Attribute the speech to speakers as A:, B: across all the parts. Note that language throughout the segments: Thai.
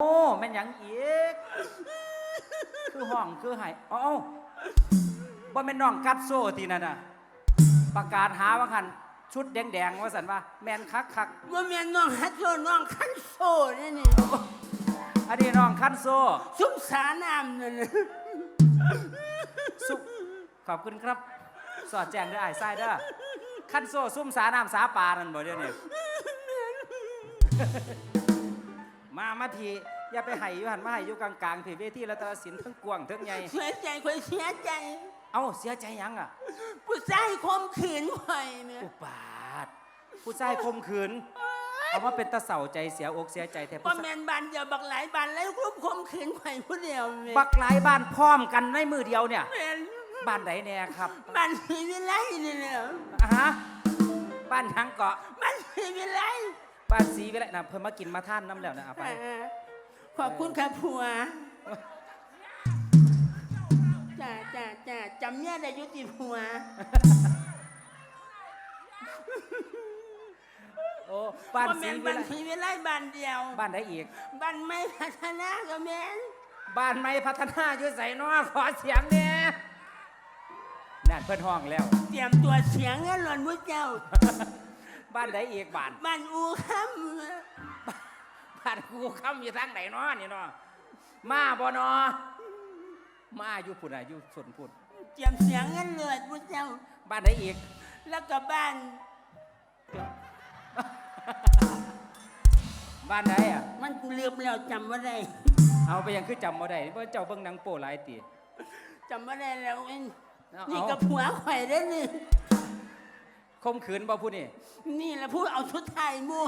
A: โอ้แม่นหยังอีก คือห้องคือไห้เอ้าบ่แม่นน้องกัดโซ่ทีนั่นน่ะ ประกาศหาว่าคันชุดแดงๆว่าสันว่า แม่นคักคัก
B: ว่าแม่นน้องฮัตโซน้องคันโซนี่นี่
A: ๆอันนี้น้องคันโซ่
B: ซุปสาน้ำนั่นน่ะ
A: สุขอบคุณครับ สอดแจ้งได้ไอ้ไส้เด้อคันโซ่ซุ่มสาน้ำสาปลานั่นบ่เดี๋ยวนี้มามาทีอย่าไปไห้อยู่หันมาไห้อยู่กลางๆพี่เวทีแล้วตะสินทั้งกวางทั้งใหญ่
B: เสียใจคอยเสียใจ
A: เอ้าเสียใจหยังอะ
B: ผู้ชายข่มขืนข่อยแม่
A: อุบาทผู้ชายคมขืนเอาว่าเป็นตะเสาใจเสียอกเสียใจแทบ
B: บ่
A: ผู้ชาย
B: แม่นบ้านเดียวบักหลายบ้านแล้วกลุ่มข่มขืนข่อยผู้เดียวแม่
A: บักหลายบ้านพร้อมกันในมือเดียวเนี่ย
B: แม่น
A: บ้านไหนแน่ครับ
B: บ้านสีวิไลนี่แหละ
A: อะฮะบ้านทางเกาะ
B: บ้านสีวิไล
A: บ้านสีวิไลนะเพิ่นมากินมาท่านน้ำแล้วนะเอาไป
B: อ่าขอบคุณค่ะผัวจ้าจ้าจ้าจำเนี่ยได้อยุติผัว
A: โอ้บ้าน
B: บ่
A: สี
B: แม่น
A: วิ
B: บ้าน
A: ไล
B: สีวิไลบ้านเดียว
A: บ้านไหนอีก
B: บ้านไม่พัฒนาก็แม่น
A: บ้านไม่พัฒนาอยู่ใส่นอขอเสียงเนี่ยนั่นเพิ่นห้องแล้ว
B: เตรียมตัวเสียงเงินหล่นมุ้เจ้า
A: บ้านไหนอีกบ้าน
B: บ้านอูค่
A: บ้านกูค้ำอยู่ทางไหนเนาะนี่เนาะมาบ่เนาะมาอยู่พุ่นอะอยู่ส่วนพุ่นำ
B: เตรียมเสียงเงินหล่นมุ้เจ้า
A: บ้านไหนอีก
B: แล้วก็บ้าน
A: บ้านไหนอะ
B: มันลืมแล้วจำว่าได้
A: เอาไปยังคือจำบ่ได้เพราะเจ้าเบิ่งหนังโป้หลายตี
B: จำว่าได้แล้วเอง
A: เอา
B: นี่
A: เอา
B: กับผัวข่อยได้อนี่
A: คมขืนบ่ผู้นี่
B: นี่แหละพูดเอาชุดไทยหมู่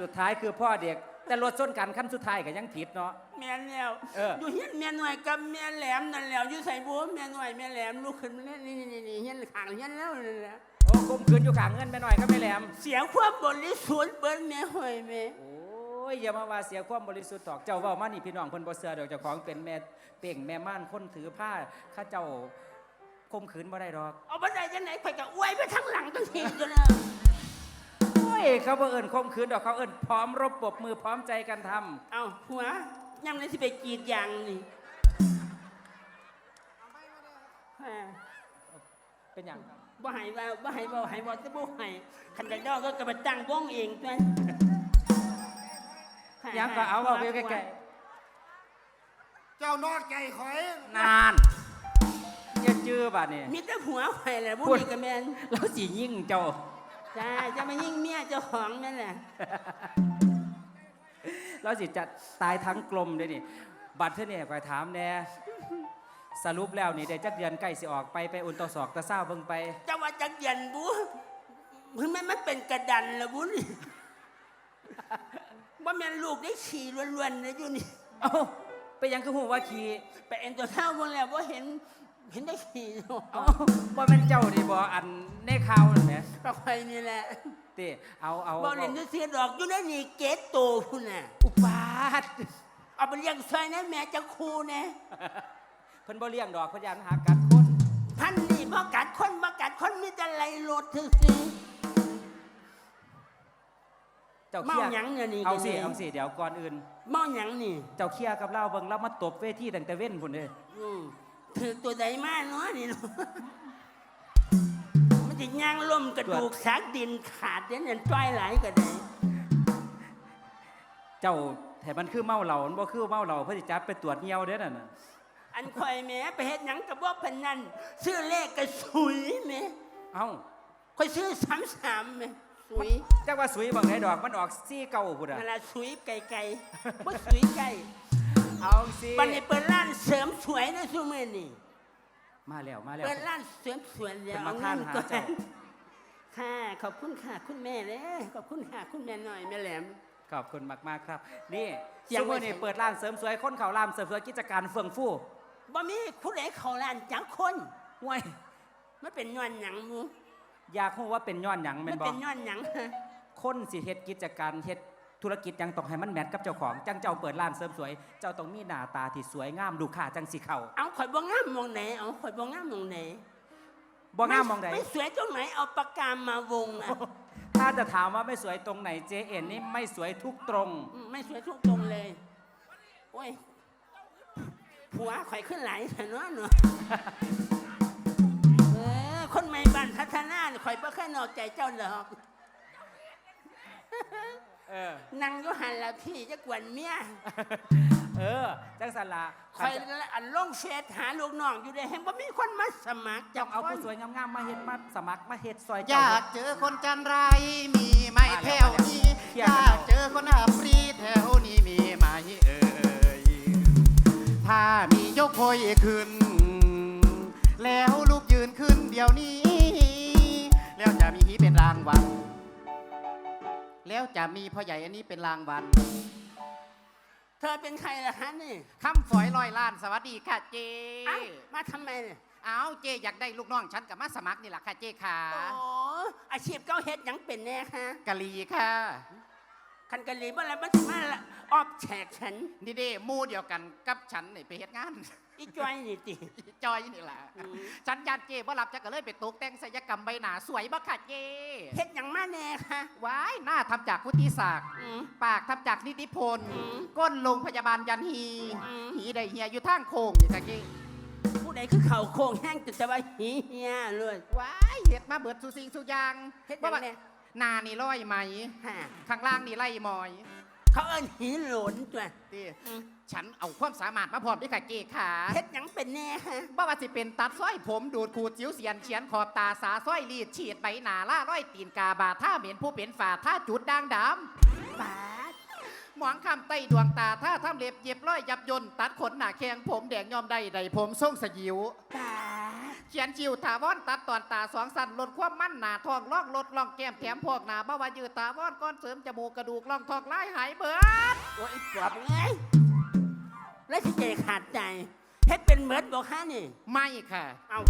A: สุดท้ายคือพ่อเด็ก แต่รถส้นกันขั้นสุดท้ายก็ยังผิดเนาะ
B: แม่นแล้ว
A: เออ
B: อ ยู่เฮียนแม่หน่อยกับแม่แหลมนั่นแล้วอยู่ใส่บัวแม่หน่อยแม่แหลมลูกขึ้นมาแล้วนี่นี่นี่เฮียนขางเฮียนแล้วนั่นแหละ
A: โอ้คมขืนอยู่ข้างเงินแม่น้อยก็ไม่แหลม
B: เสียความบริสุทธิ์เบิ้แม่หอยแม่
A: โอ้ยอย่ามาว่าเสียความบริสุทธิ์ตอกเจ้าเว้ามานี่พี่น้องเพิ่นบ่เชื่อดอกเจ้าของเป็นแม่เป่งแม่ม่านคนถือผ้าข้าเจ้าคมขืนบ่ได้ดอก
B: เอาบันได จังไหนข่อยก็อวยไปทั้งหลังทั้งทีจนแล้ว
A: โอ้ยเขาบ่เอิ้นคมขืนดอกเขาเอิ้นพร้อมรบปรบมือพร้อมใจกันทำ
B: เอาหัวย่ำเลยสิไปกรีดยางนี่อ่า
A: เป็นหยังครับ
B: บ่ให้ว่าบ่ให้บ่ให้บ่จะบ่ให้คันใดดอกก็กระไปตั้งวงเองตัว
A: หยังก็เอาเอาไปใกล้
C: เจ้านอกใจข่อย
A: ๆนาน อย่าจื้อบัดนี้
B: มีแต่หัวไข่แหละบุ
A: พูด
B: นี่ก็แม่น
A: แล้วสิยิ่งเจ้า
B: จ้าจะมายิ่งเมียเจ้าของนั่นแหละ
A: แล้วสิจะตายทั้งกลมเด้นี่ บัตรเท่านี่คอยถามแน่สรุปแล้วนี่ได้จักเดือนใกล้สิออกไปไปอุ่นต่อศอกตะเศร้าเบิ่งไป
B: เจ้าว่าจักเย็นบุคือมันมันเป็นกระดันละบุนี่ว่าแม่นลูกได้ขี่ล้วนๆนะอยู่นี่
A: เอ้าไปยังคือหูว่าขี่
B: ไปเอ็นตัวเท่าบนแล้วว่าเห็น เห็นได้ขี่เนาะ
A: เอ้าบ่แม่นเจ้านี่บ่อันในข่าวนั่นแหม
B: ก็ใครนี่แหละ
A: ติเอาเอา
B: บอกเล่นด้วยเสียดอกอยู่ในนี่เกตโตพุ่นน่ะ
A: อุบาท
B: เอาไปเลี้ยงซอยนะแม่จะครูนะ
A: เพิ่นบ่เลี้ยงดอกเพิ่นยันหากัดคน
B: พันนี่บ่กัดคนบ่กัดคนมีแต่ไหลรถซื่อ
A: เจ้า
B: ๆเมา
A: เคลียร์
B: หยังเนี่ยนี่
A: เอาสิ
B: ดี๋ยวนี้
A: เอาสิเดี๋ยวก่อนอื่น
B: เมาหยังนี่
A: เจ้าเคลียร์กับเราเบิ่งเรามาตบเวทีตั้งแต่เว้นพุ่นเด้
B: อืม ถือตัวใดมาเนาะนี่เนาะมันจะย่างล่มกระดูกสักดินขาดเนี่ยจ้อยไหลายก็ได้
A: เจ้าแถมันคือเมาเหล้ามันบ่คือเมาเหล้าเพิ่นสิจับไปตรวจเหี่ยวเด้อนั่นน่ะ
B: อันคอยแหม่ไปเฮ็ดหยังกับบ่พนันซื้อเลขก็สุยแหม่
A: เอ้า
B: คอยซื้อสามสามแหม่สุย
A: จักว่าสุยบังไหนดอกมันออกซี่เก่าพุ่นอะ
B: เวลาสุยไก่ไก่บ่สุยไก่
A: เอาสิ
B: บัดนี้เปิดร้านเสริมสวยนะซุมื้อนี่
A: มาแล้วมาแล้ว
B: เปิดร้านเสริมสวยแล้ว
A: เป็นมา
B: เอา
A: ท่าน
B: เงิน
A: หา
B: ก่อน
A: เจ้า
B: ค่ะขอบคุณค่ะคุณแม่เด้อขอบคุณค่ะคุณแม่หน่อยแม่แหลม
A: ขอบคุณมากๆครับ นี่
B: ยั
A: ซุ
B: งไม่
A: มื้อนี้
B: เสร็จ
A: เปิดร้านเสริมสวยคนเขาร้านเสริมสวยกิจการเฟื่องฟู
B: บ่มีผู้ใดเข้าร้านจักคน
A: ว้ย
B: มันเป็นย้อนหยังหมู
A: อยากรู้ว่าเป็นย้อนหยัง
B: มั
A: แม่
B: น
A: นบ่
B: เป็นย้อนหยังฮะ
A: คนสิเฮ็ดกิจการเฮ็ด ธุรกิจหยังต้องให้มันแมทกับเจ้าของ จังเจ้าเปิดร้านเสริมสวย เจ้าต้องมีหน้าตาที่สวยงามลูกค้าจังสิเข้า
B: เอาข่อยบ่งามมองไหนเอาข่อยบ่งามมองไหน
A: บ่งามมองใด
B: ไม่สวยตรงไหนเอาปากกามาวงอะ
A: ถถ้าจะถามว่าไม่สวยตรงไหนเจเอ็นนี่ไม่สวยทุกตรง
B: อืมไม่สวยทุกตรงเลยโอ้ยผัวข่อยขึ้นหลายแถวเนาะเออคนใหม่บ้านพัฒนาเนี่ยข่อยบ่เคยนอกใจเจ้าหรอก
A: เออ
B: นั่งอยู่หันละพี่จะกวนเมีย
A: เออ จังสันละ
B: ข่อยอันลงเฟซหาลูกน้องอยู่ได้เห็นว่ามีคนมาสมัคร
A: จ้องเอา
B: ค
A: ผู้
B: น
A: สวยงามๆมาเฮ็ดมาสมัครมาเฮ็ดซอย
C: อ
A: เจ้ายา
C: กเจอคนจันไรมีไหมแถวนี้
A: เครีย
C: อ
A: ดกัน
C: ยากเจอคนอาฟรีแถวนี้มีไหมเอ่ยถ้ามียกโพยขึ้น แล้วลูกยืนขึ้นเดี๋ยวนี้ แล้วจะมีฮีเป็นรางวัล แล้วจะมีพ่อใหญ่อันนี้เป็นรางวัล
B: เธอเป็นใครล่ะฮะนี่
C: คำฝอยลอยล้านสวัสดีค่ะเจ
B: เอ้ามาทำไมเนี่ย
C: เอาเจอยากได้ลูกน้องฉันกับมาสมัครนี่แหละค่ะเจค่ะ
B: โอ้อาชีพเก้าเฮ็ดหยังเป็นแน่คะ
C: กะลีค่ะ
B: คันกะหรีบ่อะไรมันสิมาละออบแฉกฉัน
C: นี่เด้หมู่เดียวกันกับฉันนี่ไปเฮ็ดงาน
B: อีจอยนี่ติ
C: จอยนี่แหละ
B: อืม
C: ฉันยานเจบ่รับจะก็เลยไปตกแต่งศัลยกรรมใบหน้าสวยบ่ค่ะเจ
B: เฮ็ดหยังมาแน่คะ
C: ว้ายหน้าทำจากพุทธิศักดิ์
B: อืม
C: ปากทำจากนิติพล
B: อืม
C: ก้นโรงพยาบาลยันฮี
B: อืม
C: หีได้เฮียอยู่ทางโค้งนี่ค่ะเจ
B: ผู้ใดคือเข่าโค้งแห้งจุดจะว่าหีเฮียเลย
C: ว้ายเฮ็ดมาเบิดสุสิ่งสุอย่าง
B: เฮ็ดหยัง
C: ว่า
B: แน่
C: หน้านี่ร้อยไหม
B: ฮะ
C: ข้างล่างนี่ไล่มอย
B: เขาเอิ้นหีโหลนจ้ะ
C: ดิ
B: อืม
C: ฉันเอาความสามารถมาพร้อมด้วยค่ะเจขา
B: เฮ็ดหยังเป็นแน่ฮะ
C: บ่ว่าสิเป็นตัดสร้อยผมดูดขูดจิ๋วเสียนเฉียนขอบตาสาสร้อยรีดฉีดใบหนาล่าร้อยตีนกาบาท่าเหม็นผู้เป็นฝาท่าจุดด่างดำ
B: บาด
C: หมองคำใต้ดวงตาท่าทำเล็บเย็บร้อยยับยนต์ตัดขนหน้าแข้งผมแดงยอมได้ใดผมทรงสยิว
B: บาด
C: เขียนจิวถาวรตัดตอนตาสองสันลดความมั่นหนาทองล่องลดล่องแก้มแถมพอกหนาบ่ว่ายืดตาวอนก้อนเสริมจมูกกระดูกล่องทองไล่หายเบิด
B: โอ้ยปอบเอ้ยแล้วสิเจขาดใจเฮ็ดเป็นเหมือนบอกฮะนี่
C: ไม่ค่ะ
B: เอา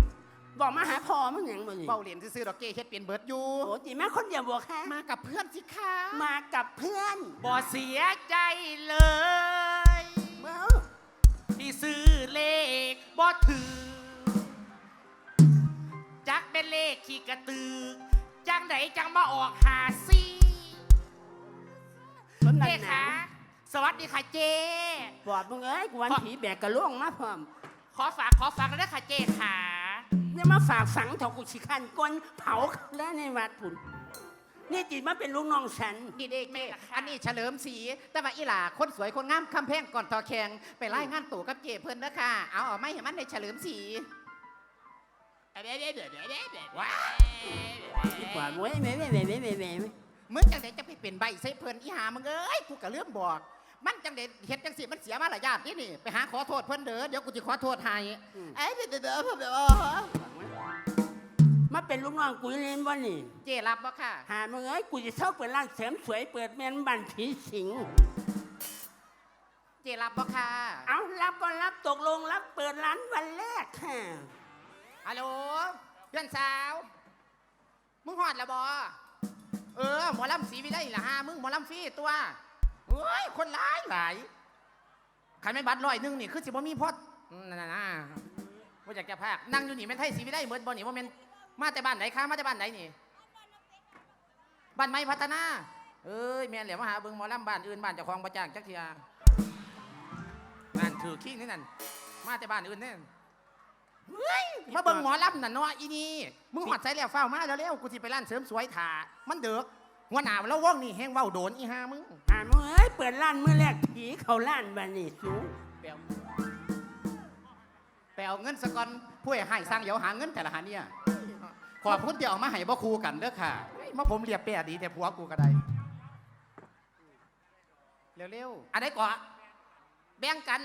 B: บอกมาหาพ่อมึงหยังบ่นี่
C: เบาเหรียญซื้อๆดอกเก้เฮ็ดเป็นเบิดอยู่
B: โอ้จีมาคนเดียวบอกฮะ
C: มากับเพื่อนสิคะ
B: มากับเพื่อน
C: บ่เสียใจเลย
B: เบ้า
C: ที่ซื้อเลขบ่ถือ จักเป็นเลขขี่กระตือ จังไดจังมาออกหาซี่
B: คน
C: เจ
B: นั้น
C: ค่ะ
B: นะ
C: สวัสดีค่ะเจ
B: ปอบมึงเอ้ยกวนผีแบกกระล่วงมาพร้อม
C: ขอฝากขอฝากแล้วค่ะเจค่ะ
B: เนี่ยมาฝากฝังเถากุชิคันก้นเผาแล้วในวัดผุนนี่จีมาเป็นลูกน้องฉัน
C: นี่เด็กแม่อันนี้เฉลิมศรีแต่ว่าอีหล่าคนสวยคนงามคำแพงก่อนต่อแข่งไปไล่งานตู่กับเจเพิ่นนะค่ะเอาออกไม่เห็นมันในเฉลิมศรี ว้า
B: ดีกว่าเว้ยเว้ยเว้ยเว้ยเว้ยเว้ยเว้ย
C: มึงจังไดจะไปเป็นใบใส่เพิ่นอีหามึงเอ้ยกูก็เลื่มบอก มันจังไดเฮ็ดจังสิมันเสียมารยาทนี่นี่ไปหาขอโทษเพิ่นเด้อเดี๋ยวกูจะขอโทษให้เอ้ยเด้อเด้อเด้อเด้อ
B: มาเป็นลูกน้องกูเล่นบ่นี่
C: เจรับบ่ค่ะ
B: หามึงเอ้ยกูจะเช่าเปิดร้านเสริมสวยเปิดแมนบันผีสิง
C: เจรับบ่ค่ะ
B: เอารับก็รับตกลงรับเปิดร้านวันแรกค่ะ
C: ฮัลโหลเพื่อนสาว มึงฮอดล้วบ่เออหมอลำสีวิไลละฮะมึงหมอลำฟรีตัวเฮ้ยคนหลายหลายใครไม่บัตรร้อยหนึงนี่คือสิบ่มีพอดนั่นน่ะนะว่าอยากจะพากนั่งอยู่นี่แม่นไทยสีวิไลเหมือนบ่นี่ว่าแม่นมาแต่บ้านไหนคะมาแต่บ้านไหนนี่บ้านไม้พัฒนา เอ้ยแม่นแหละมาหาเบิงหมอลำบ้านอื่นบ้านเจ้าของประจางจักเทียนั่นถือขี้นี่นั่นมาแต่บ้านอื่นเนี่ย เฮ้ยมาเบิ่งหมอลำน่ะเนาะอีนี่มึงหอดใจแล้วเฝ้ามาแล้วเร็วๆกูสิไปร้านเสริมสวยถ่ามันเดือกหัวหน้าแล้วว่องนี่แห้งเว้าโดนอีห่ามึง
B: หามึงเอ้ยเปิดร้านเมื่อแรกผีเขาร้านบันนี่สูง
C: แปลวแปลวเงินสกอนผู้ให้สร้างเดี๋ยวหาเงินแต่ละหาเนี่ยขอบคุณที่เออกมาให้บ่คูกันเด้อค่ะเฮ้ยมาผมเรียบเปียดีแต่ผัวกูก็ได้เร็วๆอันไหนก่อนแบ่งกัน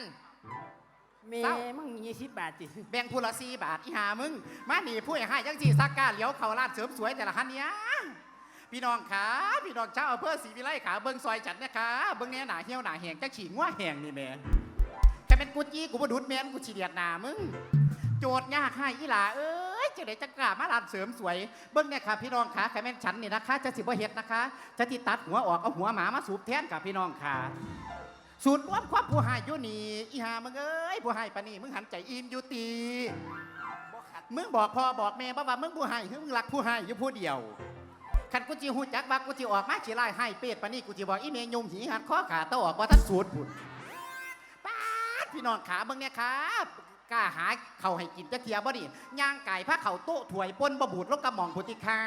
B: เม
C: เศร้า
B: มึงยี่สิบบาทจิ
C: แบ่งผู้ละสี่บาทอีหามึง มาหนีผู้ให้จังสี่ซักการเลี้ยวเขาร้านเสริมสวยแต่ละคันเนี้ยพี่น้องขาพี่น้องเจ้าอำเภอศรีวิไลขาเบิ้งซอยจัดนะคะเบิ้งแน่หนาเหี้ยวหนาแหงจักฉีง่วแหงนี่แม่แค่เป็นกูจี้กูมาดุดแม่นกูฉีเดียดหนามึง โจทย์ยากให้อีหล่าเอ้ยจะได้จะกล้ามาร้านเสริมสวย เบิ้งเนี่ยค่ะพี่น้องขาแค่แม่นฉันนี่นะคะ จะสิบ่เฮ็ดนะคะ จะติตัดหัวออกเอาหัวหมามาสูบแทนกับพี่น้องขา สูตรรวมความผู้หายอยู่นี่อีหามึงเอ้ยผู้หายปานนี่มึงหันใจอิ่มอยู่ตีมึงบอกพ่อบอกแม่บ่ว่ามึงผู้ให้คือมึงรักผู้ให้อยู่ผู้เดียวขคันกูจิหูจักว่ากูจิออกมาสิไล่ให้เป็ดปานนี้กูจิบอกอีเมยมหีหัดข้อขาตะออกว่าท่านสูตรพุ่นป้าดพี่น้องขาเบิ่งเนี่ยครับกล้าหาเขาวให้กินจักเทียบ่ดิย่างไก่ผ้าเขาโต๊ะถวยปนบะบูดลงกระหม่องพุทธิค่า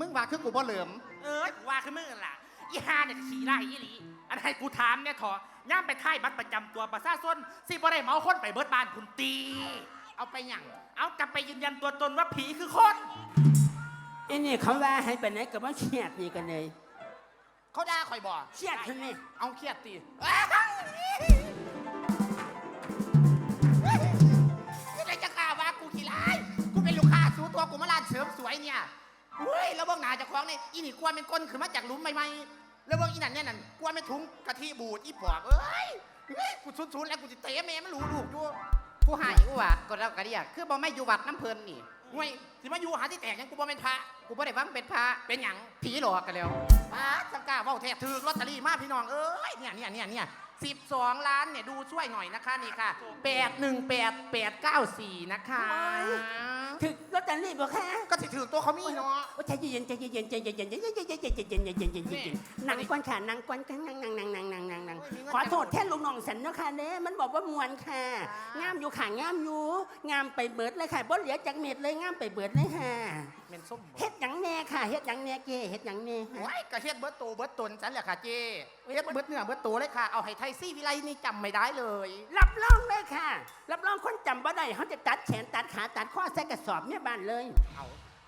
C: มึงว่าคือกูบ่เหลิม
D: เอ้ยกูว่าคือมึงนั่นล่ะ อีฮาเนี่ยก็ขี่ไล่อีหลี อันให้กูถามเนี่ยเถอะย่ามไปท่ายบัตรประจำตัวประชาชนสิบ่ได้เมาคนไปเบิดบ้านคุณตี
C: เอาไปหยัง
D: เอากลับไปยืนยันตัวตนว่าผีคือคน
B: ไอ้นี่เขาว่าให้ไปไหนกับว่าเชียดนี่กันเลย
C: เขาด่าข่อยบ่
B: เชียดท่านนี่
C: เอาเครียดตีนี่เลยจะกล้าว่ากูขี้ร้าย กูเป็นลูกค้าสูตัวกูมาลานเสริมสวยเนี่ย เฮ้ยแล้วเบิ่งหนาเจะคล้าของนี่อีนี่กลัวเป็นก้นขึ้นมาจากหลุมใหม่ๆแล้วเบิ่งอีนั่นเนี่ยนั่นกลัวเป็นถุงกะทิบูดอีปอบเอ้ยเฮ้ยกูชุนๆแล้วกูจะเตะแม่มันรู้ลูกอยู่ผู้หายกูว่ะกดเรากระเดียคือบ่ไม่อยู่วัดน้ำเพลินนี่ ห่วยสิมาอยู่หาที่แตกยังกูบ่เป็นพระกูบ่ได้ว่ามึงเป็นพระเป็นหยังผีหลอกกันแล้วป้าสังกาเว้าแท้ถือลอตเตอรี่มาพี่น้องเอ้ยเนี่ยเนี่ยเนี่ยเนี่ยสิบสองล้านเนี่ยดูช่วยหน่อยนะคะนี่ค่ะแปดหนึ่งแปดแปดเก้าสี่นะคะ
B: ถึกลอตเตอรี่บอกค่ะ
C: ก็สิถือตัวเขามีเนาะ
B: โอ้ใจเย็นใจเย็นใจเย็นใจเย็นใจเย็นใจเย็นใจเย็นใจเย็นใจเย็นใจเย็นนั่งก้อนค่ะนั่งก้อนค่ะนั่งนั่งนั่งนั่ง นั่งนั่งนั่งขอโทษแท่ลูกน้องสันเนาะค่ะเด้มันบอกว่ามวนค่ะ งามอยู่ค่ะงามอยู่งามไปเบิดเลยค่ะบ่เหลือจากเม็ดเลยงามไปเบิดเลยค่ะ
C: เมนส้มบ่
B: เฮ็ดหยังแน่ค่ะเฮ็ดหยังแน่เก้เฮ็ดหยังแน่ค่ะ
C: โอ้ยกระเฮ็ดเบิดโตเบิดตนฉันแหละค่ะเจ้เฮ็ดเบิดเนื้อเบิดตัวเลยค่ะ เอาให้ไทยซี่วิไลนี่จำไม่ได้เลย
B: รับรองเลยค่ะ รับรองคนจำบ่ได้เขาจะตัดแขนตัดขาตัดข้อใส่กระสอบเนี่ยบ้านเลย
C: เอา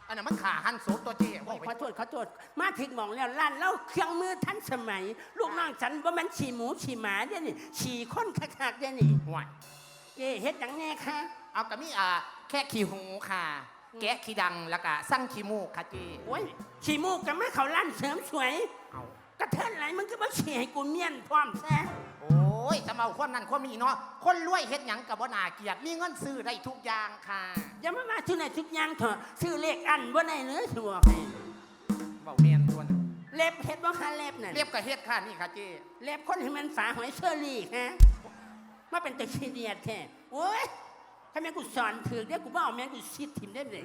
C: อันนั้นมันขาหันโสตัวเจ้
B: โอ้ยขอโทษขอโทษมาถึงหมองแล้วร้านเล่าเครื่องมือทันสมัย ลูกน้องฉันว่ามันฉี่หมูฉี่หมาเดี๋ยวนี่ฉี่คนคักๆเดี๋ยวนี่
C: ห่วย
B: เก้เฮ็ดหยังแน่ค่ะ
C: เอากระมีอ่าแค่ขี้หูค่ะแกะขี้ดังแล้วก็สั่งขี้มูกค่ะเจ้
B: โอ้ยฉี่มูกกับแม่เขาลั่นเสริมสวย
C: เอา
B: กระเทินไหลมันก็มาฉี่ให้กูเมียนพร้อมแซ่
C: โอ้ ยจะมาเอาคนนั้นคนนี้เนาะ คนรวยเฮ็ดหยังกับบ่นาเกลียดมีเงินซื้อได้ทุกอย่างค่ะ
B: อย่ามามาทุกไหนทุกอย่างเถอะซื้อเลขอันบ่ได้เลยถือว่าให้
C: เบาเมียนตัวนึง
B: เล็บเฮ็ดบ่คะเล็บน่ะ
C: เรียบกับเฮ็ดค่ะนี่ค่ะเจ้
B: เล็บคนให้มันฝาหอยเชอรี่ฮะมาเป็นตะขี้เดียดแท้โอ้ยถ้าแม่งกูสอนถือเดี๋ยวกูบ่เอาแม่งกูซิดทิมได้เลย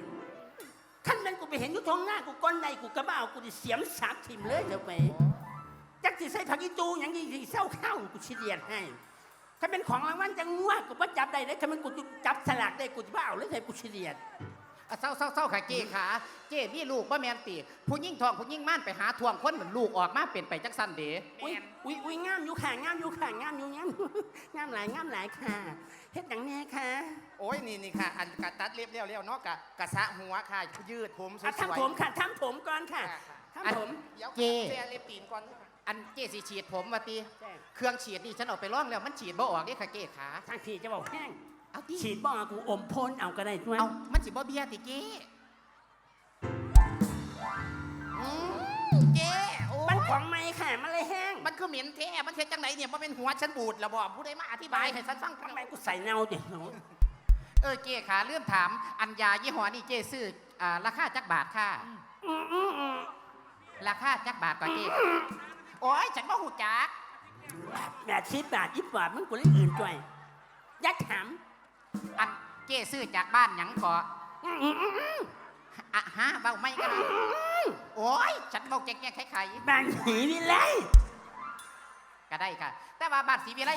B: ขั้นแม่งกูไปเห็นอยู่ท้องหน้ากูก้นใดกูก็บ่เอากูจะเสียมสามทิมเลยเดี๋ยวไป จักสิใส่ผักอีตูหยังสิเศร้าข้าวกูสิเดียดให้ ถ้าเป็นของรางวัลจะง่วงกูบ่จับได้เลยถ้ามันกูจับสลากได้กูจะบ่เอาเลยให้กูสิเดียด
C: อะเศร้าเศร้าเศร้าค่ะเจ้ค่ะเจ้มีลูกบ่แม่นติผู้หญิงทองผู้หญิงม่านไปหาทวงคนเหมือนลูกออกมาเป็นไปจักสั้นเด้
B: อุ้ยอุ้ยอุ้ยงามอยู่ค่ะงามอยู่ค่ะงามอยู่งามอยู่งามหลายงามหลายค่ะเฮ็ดหยังแน่ค่ะ
C: โอ้ยนี่นี่ค่ะ อันกะตัดเรียบเรียวเรียวเนาะกะกะสะหัวค่ะยืดผมสว
B: อะ
C: ย
B: ทำผมค่ะทำผมก่อนค่ะ
C: ค่ะ
B: ทำผม
C: เดี๋ยว
A: เจ้
C: เจ้เล็บตีนก่อน อันเจ้สิฉีดผมว่าติ
B: แจ้ง
C: เครื่องฉีดนี่ฉันเอาไปล่องแล้วมันฉีดบ่ออกเด้ค่ะเจ้ขา
B: ทางพี่จะบอกแห้ง
C: เอาติ
B: ฉีดบ้ากูอมพ่นเอาก็ได้ด้วย
C: เอามันสิบ่เบี้ยติเจ้อืมเจ้โอ้
B: มัน
C: ย
B: ของไม่ค่ะมันเลยแห้ง
C: มันคือเหม็นแท้มันเฮ็ดจังไหนเนี่ยบ่เป็นหัวฉันบูดแล้วบ่ผู้ใดมาอธิบายให้ฉันฟัง
B: ทำไมกูใส่เงาเดี๋ยว
C: เออเจ้ขาเริ่มถามอันยายี่ห้อนี่เจ้ซื้ออ่าราคาจักบาทค่ะ
B: อืมอืมอืม
C: ราคาจักบาทกว่าเจ้ โอ้ยฉันบ่หูจัก
B: แปดสิบบาทยี่สิบบาทมันกูเล่นอื่นด้วยยัดถาม
C: อันเจ้ซื้อจากบ้านหยังเกาะ
B: อืมอืมอืมอืม
C: อะฮะเบาไม่กันโอ้ยฉันเบาแก่ๆไข่
B: บางหีนี่เลย
C: ๆก็ได้ค่ะ แต่ว่าบ้านสีวิไล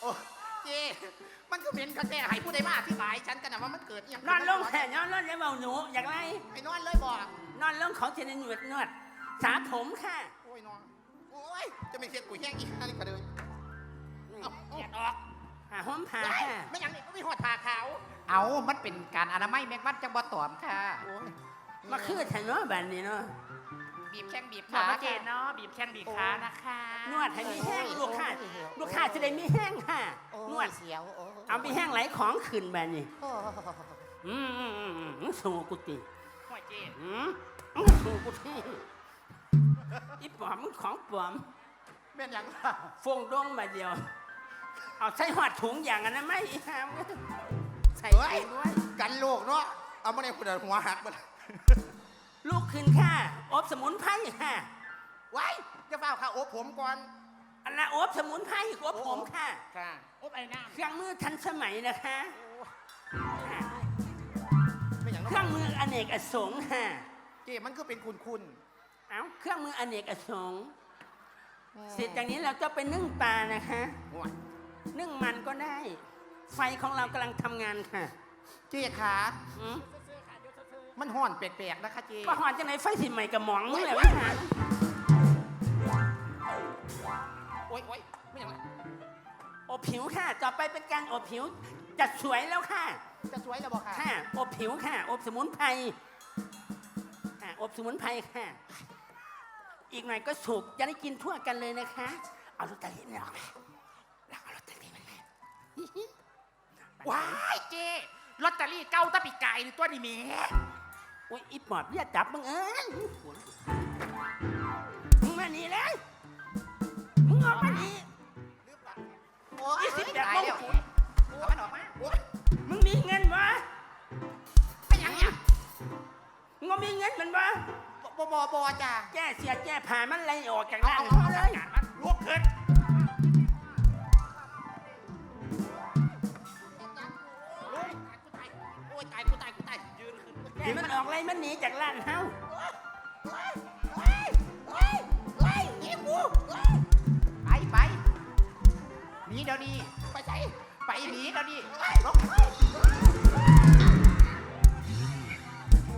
C: โอ้เจ้มันก็เหม็นกระแสให้ผู้ใดมาอธิบาย ฉันกันนะว่ามันเกิดอหยัง
B: นอนลงแค่นอนลงแล้วเบาหนูอยากไร
C: ไอ้นอนเลยบอก
B: นอนลงของเจนหนวดนวดสาผมค่ะ
C: โอ้ยนอนโอ้ย จะไม่เสียกุยแห้งอีกอันนี้ก็เลย
B: นี่
C: เอา
B: เกียดออกหาห้อมผ่า
C: ได้
B: ค่ะ
C: ไม่อยังนี้ก็มีหอดทาขาวเอา มันเป็นการอนามัยแมงวันจังบ่ตอมค่ะ
B: มาคือแทนเนาะแบบนี้เนาะ
C: บีบแข้งบีบ
D: ขอ
C: ขา
D: มาเจนเนาะบีบแข้งบีบขานะคะ
B: นวดให้มีแห้งลูกค้าลูกค้าจะได้มีแห้งค่ะนวด
C: เสียวโอ้
B: เอามีแห้งไหลของขึ้นแบบนี้
C: โอ้
B: อืมอืมอืมอืมมึงสู้กูตี
D: ห่วยเจน
B: อืมมึงสู้กูตีอีปอมมึงของปลอม
C: แม่นหยังล่ะ
B: ฟงดงมาเดียว เอาใส่หอดถุงอย่างนั้นนะไหมอีหามใส่
C: เฮ้ย
B: ถุงด้วย
C: กันโลกเนาะเอามาในคุณหัวหักมัน
B: ลูกขึ้นค่ะ อบสมุนไพรค่ะ
C: ไว้จะเฝ้าค่ะโอบผมก่อน
B: อันละอบสมุนไพรอบผมค่ะ
C: ค่ะ
D: โอ้ไอ้น้
B: เครื่องมือทันสมัยนะคะค่ะ เครื่องมืออเนกประสงค์ฮะ
D: เจมันคือเป็นคุณคุณ
B: เอ้าเครื่องมืออเนกประสงค์เสร็จจากนี้เราจะไปนึ่งปลานะคะ
D: ห่วย
B: นึ่งมันก็ได้ ไฟของเรากำลังทำงานค่ะ
D: เจขา
B: อืม
D: มันห่อนแปลกๆนะคะเจ
B: ว่าหอนจังไหนไฟสิใหม่กับหมองนี่แหละวะฮะ
D: โอ๊ยโอ๊ยไม่อย่างไร
B: อบผิวค่ะ ต่อไปเป็นการอบผิวจะสวยแล้วค่ะ
D: จะสวยแล้วบอกค่ะ
B: ค่ะ อบผิวค่ะ อบสมุนไพรค่ะอบสมุนไพรค่ะ อีกหน่อยก็สุกจะได้กินทั่วกันเลยนะคะ เอาลอตเตอรี่นี่ออกมาเราเอาลอตเตอรี่มันมา
E: ว้ายเจลอตเตอรี่เก้าตะปีกไก่นี่ตัวนี่แหม่
B: โอ้ยอีปอบเรียกจับมึงเอ้ยมึงมานี่เลยมึงออกมานี่
D: โอ๊ย
B: ยี่สิบแบบ
D: ตายแล้ว
B: มงกุฎ
D: เอามันออกมาโอ๊ย
B: มึงมีเงินวะ
D: ไปยังเนี่ย
B: มึงมีเงินมันวะ
D: บอบอบอจ้า
B: แก้เสียแก้ผ่ามันไล่ออกจาก
D: เอา
B: ร้าน
D: เอาเอา
B: เล
D: เอา
B: ย
D: จัดมันลุกขึ้น
E: โอ้ยตายกูตายกูตายยืนขึ้น
B: แก้มันออกไล่มันหนีจากร้านเฮา
D: ไปหนีเดี๋ยวนี้ลง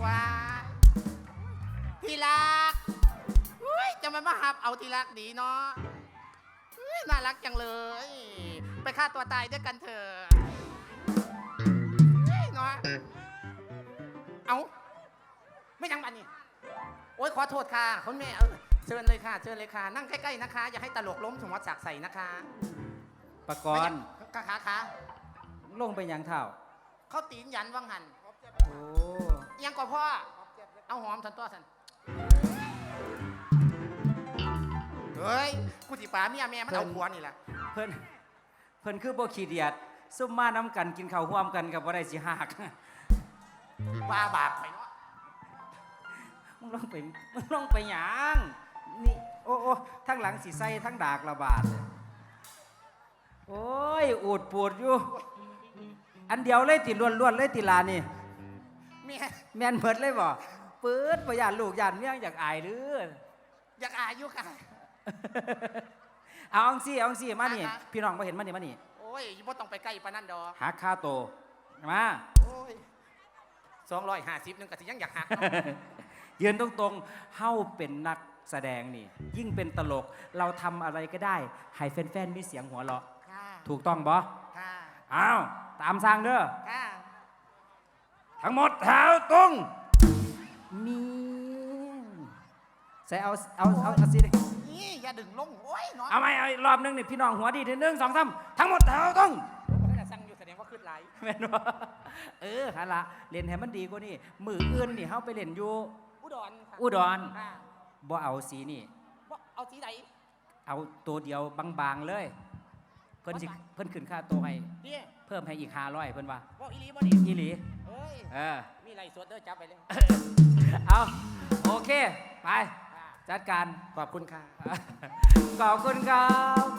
D: ว้าทีรักอุ้ยจะมามาหับเอาทีรักดีเนาะอุ้ยน่ารักจังเลย ไปฆ่าตัวตายด้วยกันเถอะเฮ้ยเนาะเอาไม่ยังบันนี่โอ๊ยขอโทษค่ะคุณแม่เออเชิญเลยค่ะ เชิญเลยค่ะ นั่งใกล้ๆนะคะ อย่าให้ตลกล้มถึงวัดสักใส่นะคะ
A: ปะกรณ์
D: ขาขาขา
A: ลงไปหยังเท่า
D: เขาตีนยันวังหัน
A: โอ้
D: ยังก่อพ่อ เอาหอมทันตัวสันเฮ้ยกูสิป๋าเมียแม่มันเอาผัวนี่แหละ
A: เพิ่นเพิ่นคือบ่ขี้เดียดซุ่มมาน้ำกันกินข้าวร่วมกันกับบ่ได้สิหัก
D: บ้าบาปไปเนาะ
A: มึงลองไปมึงลองไปหยังนี่โอ้โอ้ทั้งหลังสิใส่ทั้งดากระบาดเลย โอ้ยอูดปวดอยู่ อันเดียวเลยติล้วนๆเลยติลานี่
D: เมีย
A: แม่นเบิดเลยบ่เปิดบ่ย่านลูกย่านเมียอยากอายหรือ
D: อยากอายุค่ะ
A: เอาอังซี่เอาอังซี่มานี่
D: อ่าฮะ
A: พี่น้องมาเห็นมานี่มานี่
D: โอ้ยบ่ต้องไปใกล้ปานนั่นดอก
A: หักค่าโตวมา
D: โอ้ยสองร้อยห้าสิบนึงก็สิยังอยากหักเนาะ
A: ยืนตรงๆเฮาเป็นนักแสดงนี่ ยิ่งเป็นตลกเราทำอะไรก็ได้ให้แฟนๆมีเสียงหัวเราะ
D: ค่ะ
A: ถูกต้องบ่
D: ค่ะ
A: อ้าวตามสร้างเด้อ
D: ค่ะ
A: ทั้งหมดแถวตรง มีใส่เอาเอาเอาเอาสิ
D: นี่อย่าดึงลงโอ้ยเนาะ
A: เอาไหมเอาอีกรอบหนึงนี่พี่น้องหัวดีทีหนึ่งสองสามทั้งหมดแถวตรง
D: แต่สั่งอยู่แสดงว่าขึ้นไหล
A: แม่นบ่เออฮะละเล่นให้มันดีกว่านี่มืออื่นนี่เฮาไปเล่นอยู่
D: อุดรค่ะ
A: อุดร
D: ค่ะ
A: บ่เอาสีนี่
D: ว่าเอาสีไหน
A: เอาตัวเดียวบางๆเลย เพิ่นสิเพิ่นขึ้นค่าตัวให้
D: เนี่ย
A: เพิ่มให้อีก500เพิ่นว่า
D: ว่าอีหลีบ่นี่
A: อีหลี
D: เอ้ย
A: เออ
D: มีไรสดเด้อจับไปเลย
A: เอาโอเค ไป
D: ค่ะ
A: จัดการ
D: ขอบคุณค่ะ
A: ขอบคุณครับ